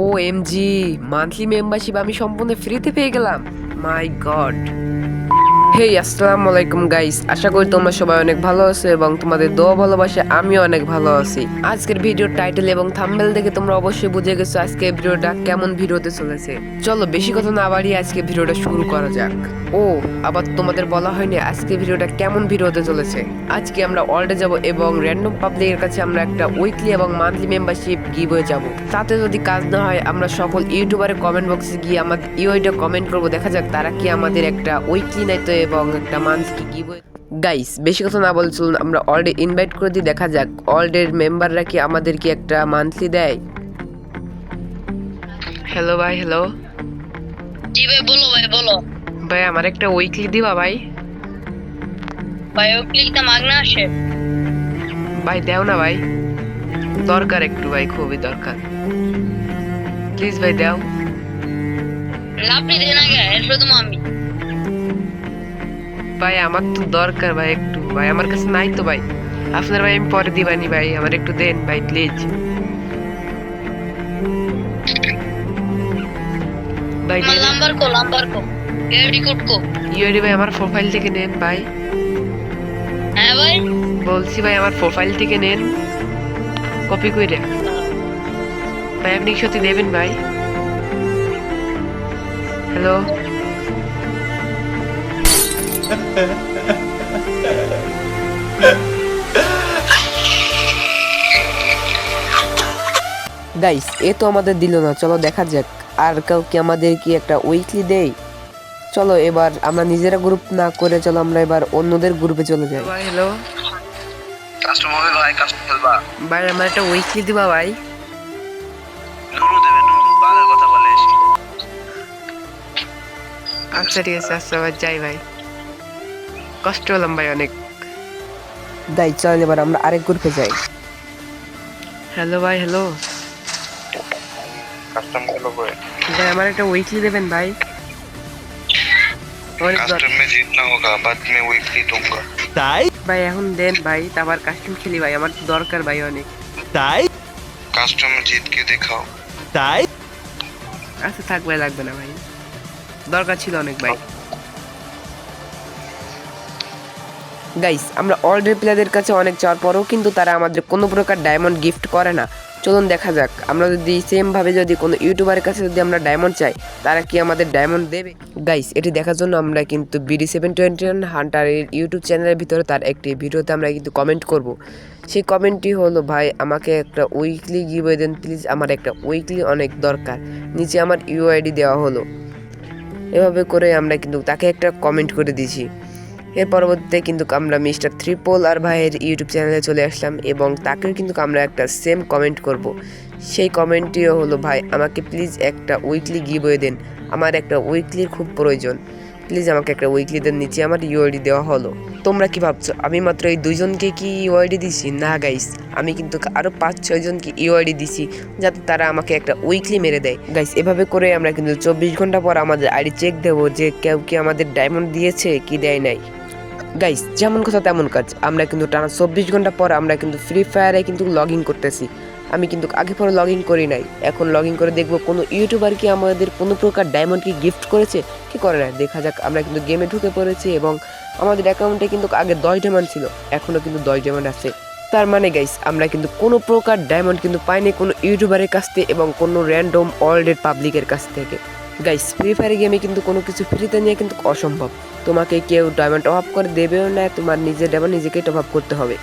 O M G monthly membership আমি সম্পূর্ণ ফ্রিতে পেয়ে গেলাম। মাই গড হেই আসসালামু আলাইকুম গাইস আশা করি তোমরা সবাই অনেক ভালো আছো এবং তোমাদের দোয়া ভালোবাসে আমিও অনেক ভালো আছি। আজকের ভিডিওর টাইটেল এবং থাম্বেল দেখে তোমরা অবশ্যই বুঝে গেছো আজকে ভিডিওটা কেমন ভিডিও হতে চলেছে। চলো, বেশি কথা না বাড়িয়ে আজকে ভিডিওটা শুরু করা যাক। ও, আবার তোমাদের বলা হয়নি আজকে ভিডিওটা কেমন ভিডিও হতে চলেছে। আজকে আমরা অলডে যাব এবং র্যান্ডম পাবলিকের কাছে আমরা একটা উইকলি এবং মান্থলি মেম্বারশিপ গিভ হয়ে যাব। তাতে যদি কাজ না হয়, আমরা সকল ইউটিউবারের কমেন্ট বক্সে গিয়ে আমাদের ইউআইটা কমেন্ট করব। দেখা যাক তারা কি আমাদের একটা উইকলি নাই তো এবং একটা মান্থলি গিভ গাইস বেশি কথা না বলে চলুন আমরা অলডে ইনভাইট করে দিই দেখা যাক অলডের মেম্বাররা কি আমাদের কি একটা মান্থলি দেয়? হ্যালো ভাই হ্যালো জি ভাই বলো ভাই বলো। ভাই আমার একটা উইকলি দিবা ভাই? ভাই ও ক্লিকটা মাগনা আসে। ভাই দেও না ভাই। দরকার একটু ভাই খুবই দরকার। প্লিজ ভাই দেও। আপনি দেন আগে এরপরে তো আমি ভাই আমার তো দরকার ভাই একটু। ভাই আমার কাছে নাই তো ভাই। আপনার ভাই আমি পরে দিবানি ভাই আমার একটু দেন ভাই প্লিজ ভাই number code number code. ID code code. UID ভাই আমার প্রোফাইল থেকে নেন ভাই। হ্যাঁ ভাই। বলছি ভাই আমার প্রোফাইল থেকে নেন। কপি করে ভাই আপনি সত্যি দেবেন ভাই? হ্যালো গাইস এ তো আমাদের দিল না চলো দেখা যাক। আর কাউকে আমাদের কি একটা উইকলি দেই চলো এবার আমরা নিজেরা গ্রুপ না করে চলো আমরা এবার অন্যদের গ্রুপে চলে যাই। হ্যালো কাস্টমার হবে ভাই কাস্টমার খেলবা ভাই আমার একটা উইকলি দিবা ভাই? নুরু দেবে নুরু বাংলা কথা বলে আচ্ছা ঠিক আছে আচ্ছা ভাই যাই ভাই। কষ্ট হলাম ভাই অনেক। দাই চল এবার আমরা আরেক গ্রুপে যাই। হ্যালো ভাই হ্যালো কাস্টম হ্যালো ভাই ভাই আমার একটা উইকলি দেবেন ভাই। কাস্টম মে জিতনা হোগা বাদ মে উইকলি দুঙ্গা তাই? ভাই এখন দেন ভাই তারপর কাস্টম খেলি ভাই আমার তো দরকার ভাই অনেক। তাই? কাস্টম জিত কে দেখাও। তাই? আচ্ছা থাক ভাই লাগবে না ভাই। দরকার ছিল অনেক ভাই। গাইস আমরা অলরেডি প্লেয়ারদের কাছে অনেক চাওয়ার পরেও কিন্তু তারা আমাদের কোনো প্রকার ডায়মন্ড গিফট করে না। চলুন দেখা যাক। আমরা যদি সেম ভাবে যদি কোনো ইউটিউবারের কাছে যদি আমরা ডায়মন্ড চাই, তারা কি আমাদের ডায়মন্ড দেবে? গাইস এটি দেখার জন্য আমরা কিন্তু বিডি সেভেন টোয়েন্টি ওয়ান হান্টারের ইউটিউব চ্যানেলের ভিতরে তার একটি ভিডিওতে আমরা কিন্তু কমেন্ট করব। সেই কমেন্টটি হলো, ভাই, আমাকে একটা উইকলি গিভওয়ে দেন প্লিজ আমার একটা উইকলি অনেক দরকার। নিচে আমার ইউআইডি দেওয়া হলো। এভাবে করে আমরা কিন্তু তাকে একটা কমেন্ট করে দিয়েছি। এর পরবর্তীতে কিন্তু আমরা মিস্টার ত্রিপল আর ভাইয়ের ইউটিউব চ্যানেলে চলে আসলাম এবং তাকেও কিন্তু আমরা একটা সেম কমেন্ট করব। সেই কমেন্টটিও হলো, ভাই, আমাকে প্লিজ একটা উইকলি গিভওয়ে দেন। আমার একটা উইকলির খুব প্রয়োজন। প্লিজ আমাকে একটা উইকলি দেন, নিচে আমার ইউআইডি দেওয়া হলো। তোমরা কি ভাবছ? আমি মাত্র এই দুইজনকে কি ইউআইডি দিছি? না গাইস আমি কিন্তু আরও পাঁচ ছয়জনকে ইউআইডি দিছি, যাতে তারা আমাকে একটা উইকলি মেরে দেয়। গাইস এভাবে করে আমরা কিন্তু চব্বিশ ঘণ্টা পর আমাদের আইডি চেক দেবো যে কেউ কি আমাদের ডায়মন্ড দিয়েছে কি দেয় নাই। গাইস যেমন কথা তেমন কাজ। আমরা কিন্তু টানা চব্বিশ ঘণ্টা পর আমরা কিন্তু ফ্রি ফায়ারে কিন্তু লগ ইন করতেছি। আমি কিন্তু আগে পরে লগ ইন করি নাই। এখন লগ ইন করে দেখব কোনো ইউটিউবার কি আমাদের কোনো প্রকার ডায়মন্ড কি গিফট করেছে? কি করে না? দেখা যাক, আমরা কিন্তু গেমে ঢুকে পড়েছি এবং আমাদের অ্যাকাউন্টে কিন্তু আগে দশ ডায়মন্ড ছিল, এখনও কিন্তু দশ ডায়মন্ড আছে। তার মানে গাইস আমরা কিন্তু কোনো প্রকার ডায়মন্ড কিন্তু পাইনি কোনো ইউটিউবারের কাছ থেকে এবং কোনো র্যান্ডম অলরেড পাবলিকের কাছ থেকে। গাইস ফ্রি ফায়ার গেমে কিন্তু কোনো কিছু ফ্রিতে নিয়ে কিন্তু অসম্ভব। তোমাকে কেউ ডায়মন্ড টপ আপ করে দেবেও না, তোমার নিজের ডায়মন্ড নিজেকেই টপ আপ করতে হবে।